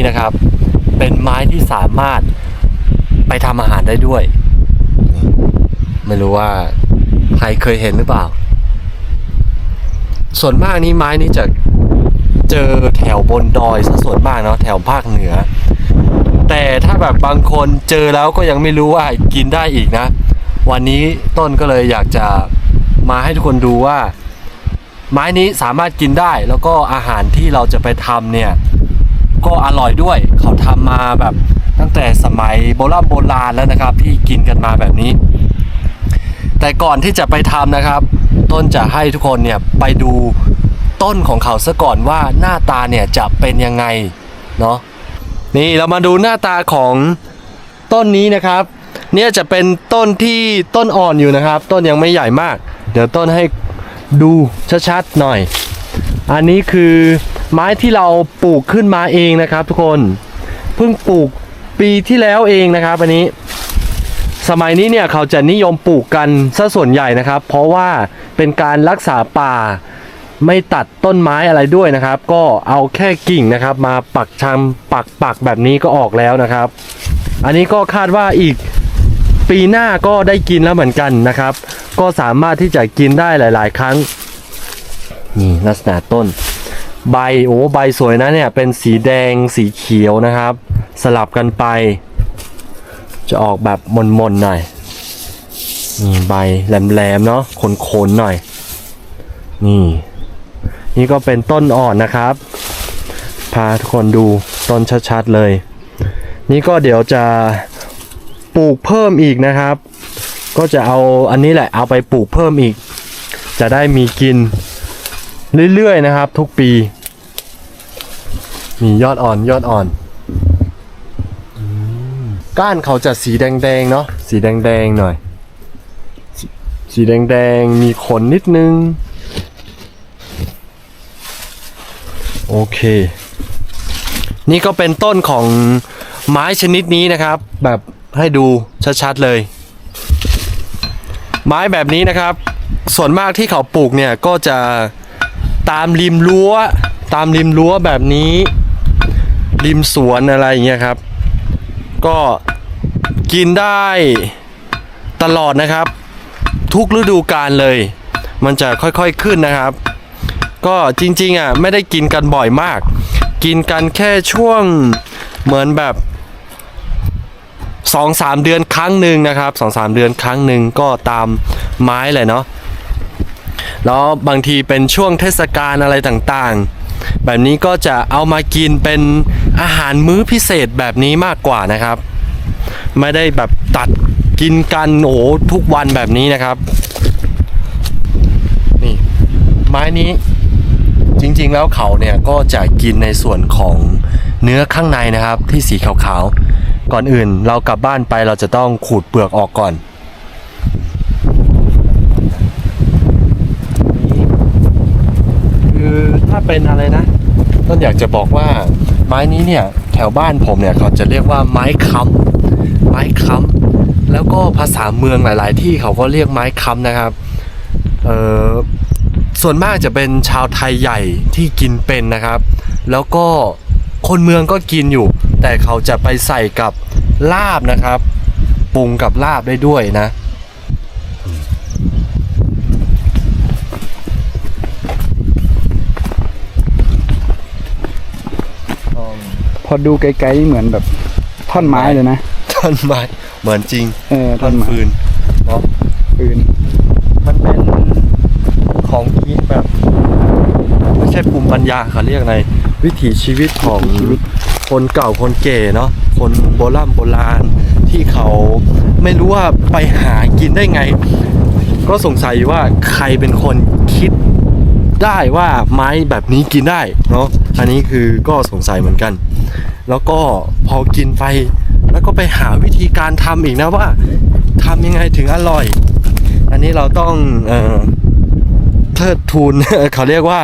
นี้นะครับ เป็นไม้ที่สามารถไปทำอาหารได้ด้วย ไม่รู้ว่าใครเคยเห็นหรือเปล่า ส่วนมากนี้ไม้นี้จะเจอแถวบนดอยซะส่วนมากเนาะแถวภาคเหนือ แต่ถ้าแบบบางคนเจอแล้วก็ยังไม่รู้ว่ากินได้อีกนะ วันนี้ต้นก็เลยอยากจะมาให้ทุกคนดูว่า ไม้นี้สามารถกินได้แล้วก็อาหารที่เราจะไปทำเนี่ย ก็อร่อยด้วย เขาทำมาแบบตั้งแต่สมัยโบราณโบราณแล้วนะครับ ที่กินกันมาแบบนี้ แต่ก่อนที่จะไปทำนะครับ ต้นจะให้ทุกคนเนี่ยไปดูต้นของเขาซะก่อนว่าหน้าตาเนี่ยจะเป็นยังไงเนาะนี่เรามาดูหน้าตาของต้นนี้นะครับ เนี่ยจะเป็นต้นที่ต้นอ่อนอยู่นะครับ ต้นยังไม่ใหญ่มาก เดี๋ยวต้นให้ดูชัดๆหน่อย อันนี้คือ ไม้ที่เราปลูกขึ้นมาเองนะครับ ทุกคนเพิ่งปลูกปีที่แล้วเองนะครับอันนี้ สมัยนี้เนี่ยเขาจะนิยมปลูกกันซะส่วนใหญ่นะครับ เพราะว่าเป็นการรักษาป่าไม่ตัดต้นไม้อะไรด้วยนะครับ ก็เอาแค่กิ่งนะครับ มาปักชำปักปักแบบนี้ก็ออกแล้วนะครับ อันนี้ก็คาดว่าอีกปีหน้าก็ได้กินแล้วเหมือนกันนะครับ ก็สามารถที่จะกินได้หลาย ๆ ครั้งนี่ลักษณะต้น ใบโอ้ใบสวยนะเนี่ยเป็นสีแดงสีเขียวนะครับ สลับกันไป จะออกแบบมนๆหน่อยนี่ใบแหลมๆเนาะขนๆหน่อย นี่ นี่ก็เป็นต้นอ่อนนะครับ พาทุกคนดูต้นชัดๆเลย นี่ก็เดี๋ยวจะปลูกเพิ่มอีกนะครับ ก็จะเอาอันนี้แหละเอาไปปลูกเพิ่มอีก จะได้มีกิน เรื่อยๆนะครับ ทุกปี มียอดอ่อนยอดอ่อนอก้านเขาจะสีแดงๆเนาะสีแดงๆหน่อยสสีแดงๆมีขนนิดนึง โอเค นี่ก็เป็นต้นของไม้ชนิดนี้นะครับ แบบให้ดูชัดๆเลย ไม้แบบนี้นะครับ ส่วนมากที่เขาปลูกเนี่ยก็จะ ตามริมรั้ว ตามริมรั้วแบบนี้ ริมสวนอะไรอย่างเงี้ยครับ ก็กินได้ตลอดนะครับ ทุกฤดูกาลเลย มันจะค่อยๆขึ้นนะครับ ก็จริงๆอะไม่ได้กินกันบ่อยมาก กินกันแค่ช่วงเหมือนแบบสองสามเดือนครั้งหนึ่งนะครับสองสามเดือนครั้งหนึ่งก็ตามไม้เลยเนาะ แล้วบางทีเป็นช่วงเทศกาลอะไรต่างๆ แบบนี้ก็จะเอามากินเป็นอาหารมื้อพิเศษแบบนี้มากกว่านะครับ ไม่ได้แบบตัดกินกันโอ้ทุกวันแบบนี้นะครับนี่ไม้นี้จริงๆแล้วเขาเนี่ยก็จะกินในส่วนของเนื้อข้างในนะครับที่สีขาวๆ ก่อนอื่นเรากลับบ้านไปเราจะต้องขูดเปลือกออกก่อน คือ ถ้าเป็นอะไรนะ ต้นอยากจะบอกว่าไม้นี้เนี่ยแถวบ้านผมเนี่ยเขาจะเรียกว่าไม้ค้ำไม้ค้ำแล้วก็ภาษาเมืองหลาย ๆ ที่เขาก็เรียกไม้ค้ำนะครับเออส่วนมากจะเป็นชาวไทยใหญ่ที่กินเป็นนะครับ แล้วก็คนเมืองก็กินอยู่ แต่เขาจะไปใส่กับลาบนะครับ ปรุงกับลาบได้ด้วยนะ พ อดูไกลๆเหมือนแบบท่อนไม้เลยนะ ท่อนไม้เหมือนจริงเออท่อนไม้ฟืนเนาะฟืน มันเป็นของกินแบบไม่ใช่ภูมิปัญญาเขาเรียกอะไรวิถีชีวิตของคนเก่าคนแก่เนาะคนโบราณโบราณที่เขาไม่รู้ว่าไปหากินได้ไง ก็สงสัยว่าใครเป็นคนคิดได้ว่าไม้แบบนี้กินได้เนาะอันนี้คือก็สงสัยเหมือนกัน แล้วก็พอกินไป แล้วก็ไปหาวิธีการทำอีกนะว่าทำยังไงถึงอร่อย อันนี้เราต้องเออเทิดทูนเขาเรียกว่า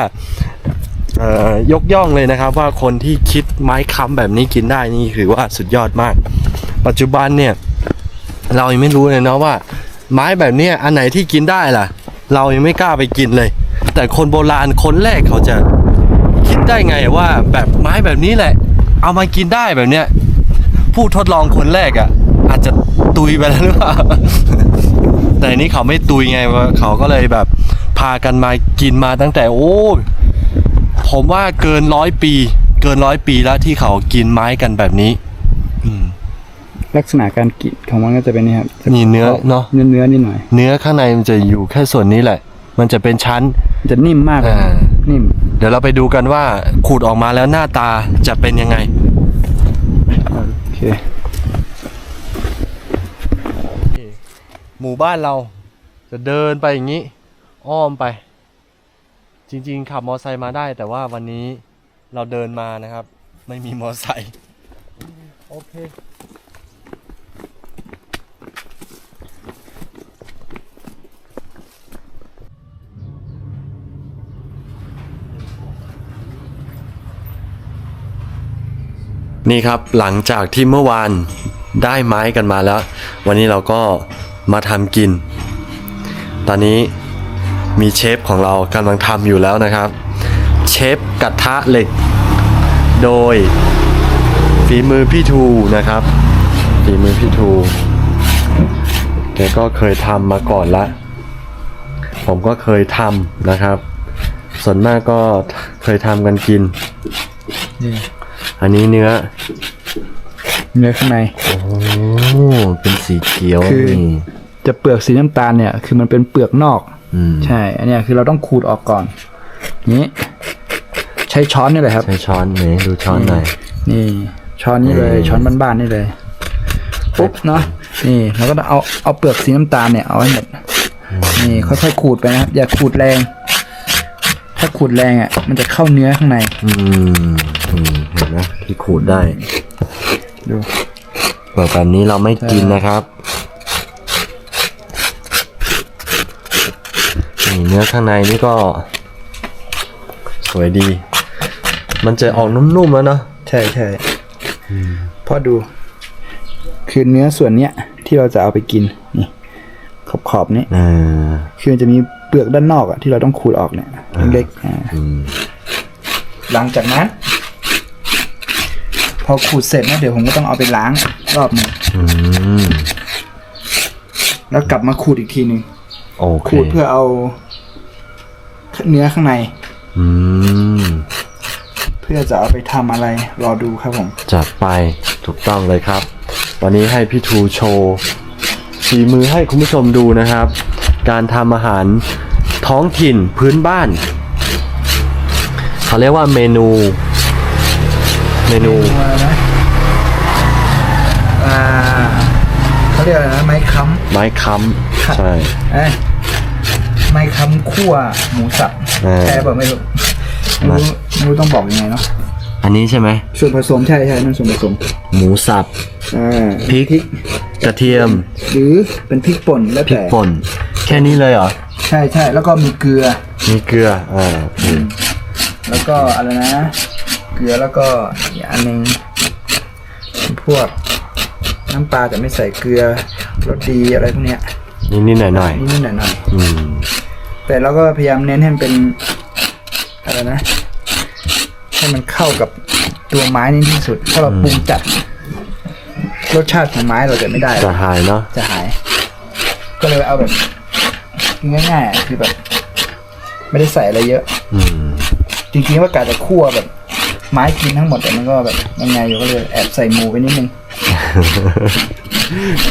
ยกย่องเลยนะครับ ว่าคนที่คิดไม้ค้ำแบบนี้กินได้นี่ถือว่าสุดยอดมาก ปัจจุบันเนี่ย เรายังไม่รู้เลยเนาะว่า ไม้แบบนี้อันไหนที่กินได้ล่ะ เรายังไม่กล้าไปกินเลย แต่คนโบราณคนแรกเขาจะคิดได้ไงว่าแบบไม้แบบนี้แหละ เอามากินได้แบบเนี้ยผู้ทดลองคนแรกอะ่ะ อาจจะตุยไปแล้วหรือเปล่าแต่อันนี้เขาไม่ตุยไงวะเขาก็เลยแบบ พากันมากินมาตั้งแต่โอ้ผมว่าเกินร้อยปี เกินร้อยปีแล้วที่เขากินไม้กันแบบนี้ อืมลักษณะการกินของมันก็จะเป็นนี่ครับจะนี่เนื้อเนาะเนื้อเนื้อนิดหน่อย เนื้อข้างในมันจะอยู่แค่ส่วนนี้แหละ มันจะเป็นชั้นมันจะนิ่มมากเลยอ่า นิ่มเดี๋ยวเราไปดูกันว่าขูดออกมาแล้วหน้าตาจะเป็นยังไง โอเค หมู่บ้านเราจะเดินไปอย่างนี้ อ้อมไป จริง ๆ ขับมอไซค์มาได้ แต่ว่าวันนี้เราเดินมานะครับ ไม่มีมอไซค์โอเค นี่ครับหลังจากที่เมื่อวานได้ไม้กันมาแล้ว วันนี้เราก็มาทำกิน ตอนนี้มีเชฟของเรากำลังทำอยู่แล้วนะครับ เชฟกระทะเหล็ก โดยฝีมือพี่ทูนะครับฝีมือพี่ทูแกก็เคยทำมาก่อนละ ผมก็เคยทำนะครับ ส่วนมากก็เคยทำกันกิน นี่ อันนี้เนื้อเนื้อข้างใน โอ้เป็นสีเขียวคือ นี่จะเปลือกสีน้ำตาลเนี่ย คือมันเป็นเปลือกนอก อืมใช่ อันเนี้ยคือเราต้องขูดออกก่อน นี้ ใช้ช้อนนี่เลยครับ ใช้ช้อนไหนดูช้อนหน่อย นี่ ช้อนนี้เลยอืมช้อนบ้านๆนี่เลยปุ๊บเนาะนี่เราก็ต้องเอาเอาเปลือกสีน้ำตาลเนี่ยเอาให้หมดนี่ค่อยๆขูดไปนะครับอย่าขูดแรง ถ้าขูดแรงอะ มันจะเข้าเนื้อข้างใน อืม อืมเห็นไหมที่ขูดได้ดูเปลือกแบบนี้เราไม่กินนะครับนี่เนื้อข้างในนี่ก็ สวยดี มันจะออกนุ่มๆแล้วเนาะใช่ใช่พอดู คือเนื้อส่วนเนี้ย ที่เราจะเอาไปกินนี่ขอบขอบๆนี้อ่าคือมันจะมีเปลือกด้านนอกอะที่เราต้องขูดออกเนี่ยเล็กๆอ่าอืมหลังจากนั้น พอขูดเสร็จนะเดี๋ยวผมก็ต้องเอาไปล้างรอบหนึงอืมแล้วกลับมาขูดอีกทีหนึ่งโอเคขูดเพื่อเอา เนื้อข้างใน อืมเพื่อจะเอาไปทำอะไร รอดูครับผม จัดไปถูกต้องเลยครับ วันนี้ให้พี่ทูโชว์ฝีมือให้คุณผู้ชมดูนะครับ การทำอาหารท้องถิ่นพื้นบ้าน เขาเรียกว่าเมนู เมนูอะไรนะอ่าเขาเรียกอะไรนะไม้ค้ไม้ค้ำใช่ำเอ้ยไม้ค้ำคั่วหมูสับเออแค่บอกไม่รู้ไม่รู้ไม่รู้ต้องบอกยังไงเนาะอันนี้ใช่ไหมส่วนผสมใช่ใช่นั่นส่วนผสมหมูสับอ่าพริกกระเทียมหรือเป็นพริกป่นแล้วพริกแต่ป่นแค่นี้เลยเหรอใช่ใช่แล้วก็มีเกลือ มีเกลืออ่าโอเคแล้วก็อะไรนะ เกลือแล้วก็อีกอันหนึงพวกน้ำปลาแต่ไม่ใส่เกลือรสดีอะไรพวกเนี้ยนิดๆหน่อยนิดๆหน่อยๆอืมๆแต่เราก็พยายามเน้นให้มันเป็นอะไรนะ ให้มันเข้ากับตัวไม้นี่ที่สุดถ้าเราปรุงจัด รสชาติของไม้เราจะไม่ได้จะหายเนาะจะหาย ก็เลยเอาแบบ ง่ายๆอะคือแบบ ไม่ได้ใส่อะไรเยอะ อืมจริงๆว่ากาจะคั่วแบบ ไม้กินทั้งหมดแต่มันก็แบบยังไงอยู่ก็เลยแอบใส่หมูไปนิดนึง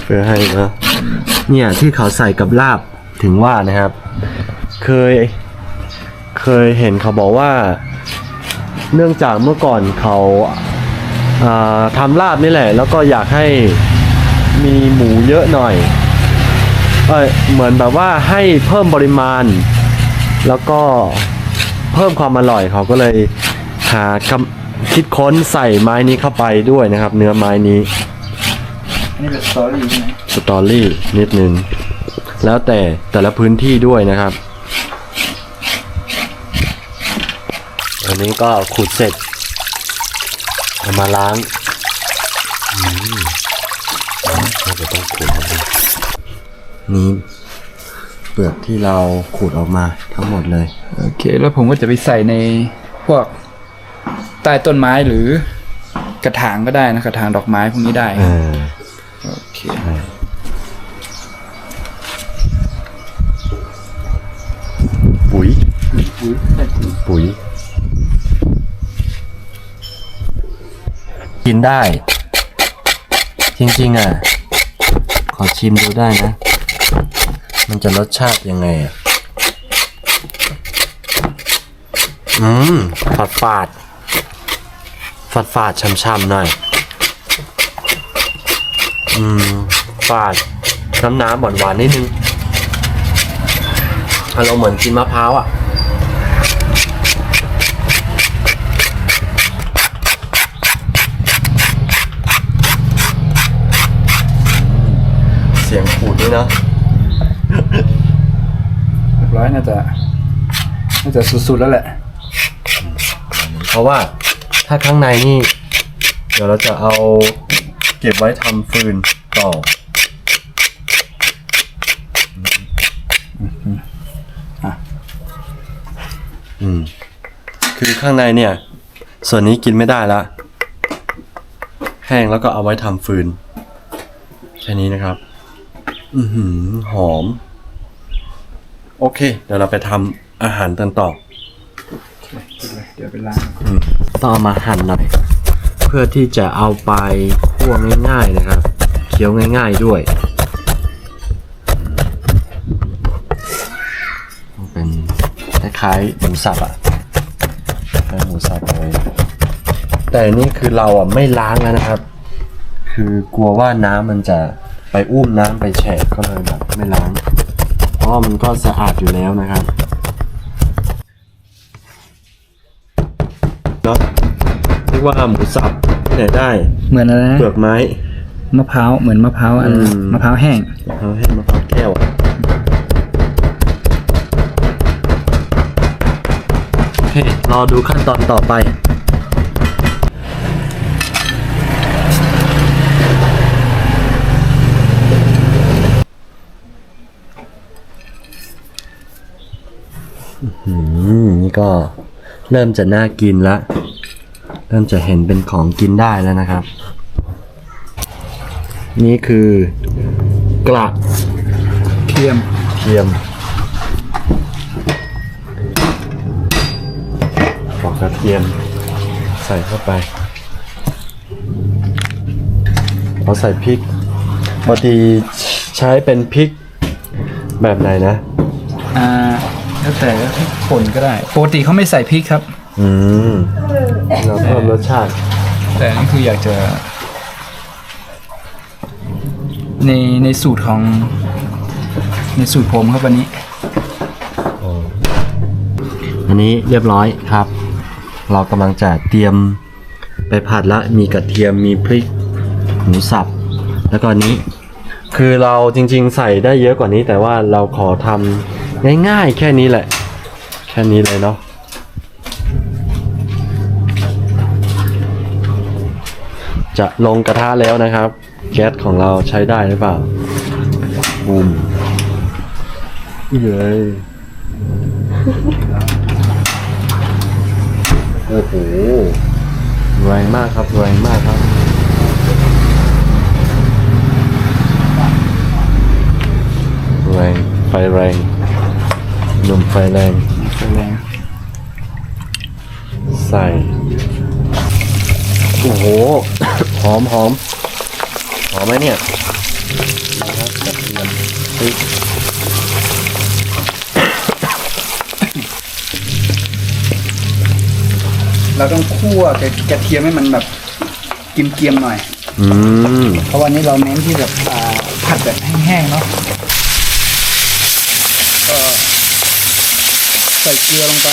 เพื่อให้เนอะเนี่ยที่เขาใส่กับลาบถึงว่านะครับ เคย เคยเห็นเขาบอกว่า เนื่องจากเมื่อก่อนเขาอ่าทำลาบนี่แหละ แล้วก็อยากให้มีหมูเยอะหน่อย เอยเหมือนแบบว่าให้เพิ่มปริมาณ แล้วก็เพิ่มความอร่อยเขาก็เลย หากำคิดค้นใส่ไม้นี้เข้าไปด้วยนะครับ เนื้อไม้นี้นนี้เป็นสตอรี่ใช่ไหมสตอรี่นิดนึงแล้วแต่แต่ละพื้นที่ด้วยนะครับอันนี้ก็ขุดเสร็จเอามาล้างอืมเราจะต้องขูดออกมานี่เปลือกที่เราขูดออกมาทั้งหมดเลย โอเค แล้วผมก็จะไปใส่ในพวก ใต้ต้นไม้หรือกระถางก็ได้นะกระถางดอกไม้พวกนี้ได้เออโอเคปุ๋ยอุ๊ยได้ผลปุ๋ย กินได้ จริงๆอะ ขอชิมดูได้นะ มันจะรสชาติยังไงอะ อืมฝาดฝาด ฝาดฝาดๆช่ำๆหน่อย อืมฝาด น้ำน้ำหวานหวานๆนิดนึงอารมณ์เหมือนกินมะพร้าวอะเสียงขูดด้วยเนาะเรียบร้อยน่าจะน่าจะสุดๆแล้วแหละ เพราะว่า ถ้าข้างในนี่ เดี๋ยวเราจะเอาเก็บไว้ทำฟืนต่ออะอืมคือข้างในเนี่ย ส่วนนี้กินไม่ได้ละ แห้งแล้วก็เอาไว้ทำฟืน แค่นี้นะครับ อือหือหอม โอเค เดี๋ยวเราไปทำอาหารกันต่อ เดี๋ยวไปล้างต้องเอามาหั่นหน่อยเพื่อที่จะเอาไปคั่วง่ายๆนะครับ เคี้ยวง่าย ๆด้วย เป็นคล้ายๆหมูสับอะคล้ายหมูสับเลยแต่นี่คือเราอะไม่ล้างแล้วนะครับ คือกลัวว่าน้ำมันจะไปอุ้มน้ำไปแฉะก็เลยแบบไม่ล้าง เพราะมันก็สะอาดอยู่แล้วนะครับเนาะเรียก ว่าหมูสับที่ไหนได้เหมือนอะไรนะเปลือกไม้มะพร้าวเหมือนมะพร้าวอันอืมมะพร้าวแห้งมะพร้าวแห้งมะพร้าวแก้วอะโอเครอดูขั้นตอนต่อไป อืมนี่ก็เริ่มจะน่ากินละ เริ่มจะเห็นเป็นของกินได้แล้วนะครับ นี่คือกระเทียมเทียมปอกกระเทียม ใส่เข้าไปเอาใส่พริกปกติใช้เป็นพริกแบบไหนนะ อ่า แล้วแต่ก็พริกป่นก็ได้ ปกติเขาไม่ใส่พริกครับ อืมเราเพิ่มรสชาติ แต่นี่คืออยากจะ ในในสูตรของ ในสูตรผมครับวันนี้ อันนี้เรียบร้อยครับ เรากำลังจะเตรียมไปผัดละมีกระเทียมมีพริกหมูสับ แล้วก็อันนี้ คือเราจริงๆใส่ได้เยอะกว่านี้ แต่ว่าเราขอทำง่ายๆ แค่นี้แหละ แค่นี้เลยเนาะ จะลงกระทะแล้วนะครับ แก๊สของเราใช้ได้หรือเปล่าบูมเย้ยโอ้โหแรงมากครับแรงมากครับ แรงไฟแรงหนุ่มไฟแรงไฟแรง ใส่ โอ้โห หอมหอมหอมไหมเนี่ยนะครับกระเทียมพริกเราต้องคั่วกระกระเทียมให้มันแบบกิมเกียมๆหน่อย อืมเพราะวันนี้เราเน้นที่แบบอ่าผัดแบบแห้งๆเนาะก็ใส่เกลือลงไป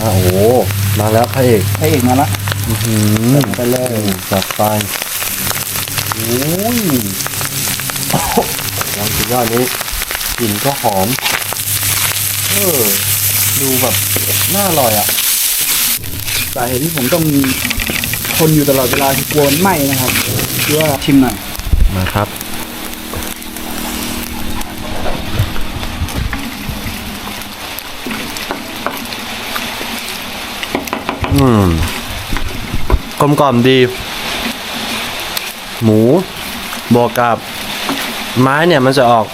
อ่าโอ้โหมาแล้วพระเอกพระเอกมาละอื้อหือไปเลยจัดไปโอ้ยโอ้โหยังสุดยอดนี้กลิ่นก็หอม เออ ดูแบบน่าอร่อยอะ สาเหตุที่ผมต้องทนอยู่ตลอดเวลาคือกลัวมันไหม้นะครับกลัวคือว่าชิมหน่อยมาครับ อืมกลมกล่อมดี หมูบวกกับไม้เนี่ยมันจะออก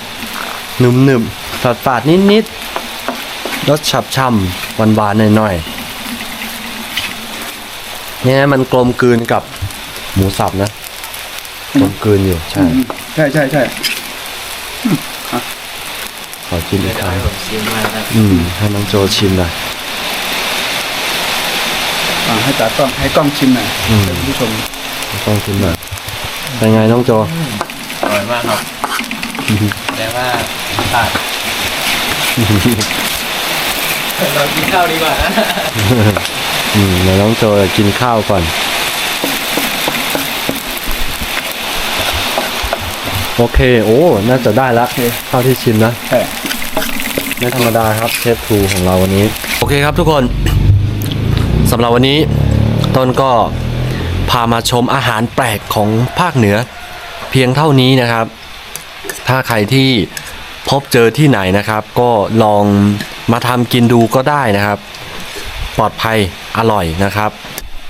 หนึบหนึบฝาดฝาดนิดนิดๆรสฉับช่ำหวานหวานๆหน่อยๆเนี่ยมันกลมกลืนกับหมูสับนะกลมกลืนอยู่ใช่ ใช่ใช่ใช่ขอกินอีกครั้งผมชิมมาครับอืมให้น้องโจชิมหน่อยอ่า ให้ตากล้องให้กล้องชิมหน่อยอืม ให้คุณผู้ชมต้องชิมหน่อยเป็นไงน้องโจอร่อยมากครับแต่ว่าขาดเรากินข้าวดีกว่านะอืมเดี๋ยวน้องโจจะกินข้าวก่อน โอเค โอ้ น่าจะได้ละข้าวที่ชิมนะ ใช่ ไม่ธรรมดาครับเชฟทูของเราวันนี้ โอเคครับทุกคนสำหรับวันนี้ต้นก็พามาชมอาหารแปลกของภาคเหนือ เพียงเท่านี้นะครับ ถ้าใครที่พบเจอที่ไหนนะครับ ก็ลองมาทำกินดูก็ได้นะครับ ปลอดภัยอร่อยนะครับ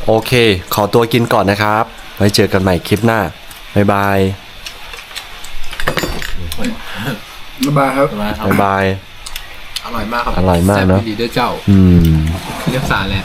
โอเค ขอตัวกินก่อนนะครับ ไว้เจอกันใหม่คลิปหน้า บ๊ายบาย บ๊ายบายครับมาครับบ๊ายบาย อร่อยมากครับอร่อยมากเนอะ แซ่บดีด้วยเจ้าอืม เรียบสารแล้ว